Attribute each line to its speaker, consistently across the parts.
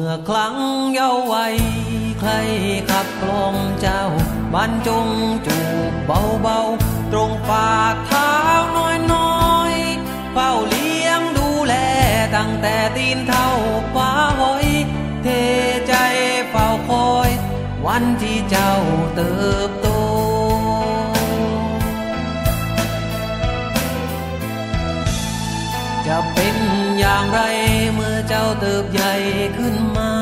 Speaker 1: ื่อครั้งเยาว์วัยใครขับกลอมเจ้าบรรจงจูบเบาๆ ตรงฝากเท้าน้อยๆเฝ้าเลี้ยงดูแลตั้งแต่ตีนเท่าฟ้าหอย เทใจเฝ้าคอย วันที่เจ้าเติบโต อย่างไรเมื่อเจ้าเติบใหญ่ขึ้นมา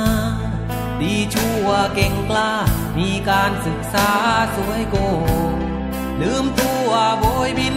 Speaker 1: ดีชั่วเก่งกล้า มีการศึกษาสวยโกลืมตัวโบยบิน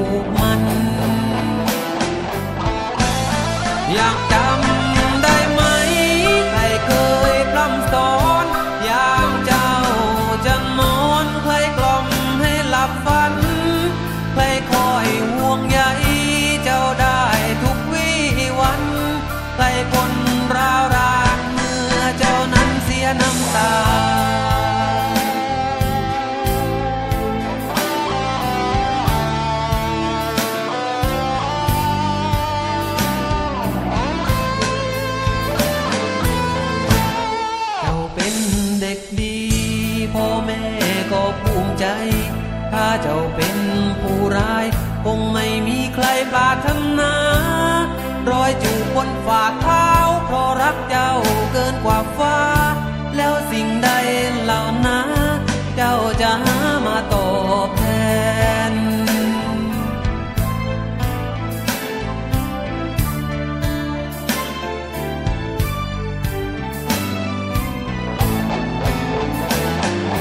Speaker 1: น้ำตา เราเป็นเด็กดี พ่อแม่ก็ภูมิใจ ถ้าเจ้าเป็นผู้ร้าย คงไม่มีใครปรารถนารอยจูบบนฝ่าเท้าเพราะรักเจ้า die.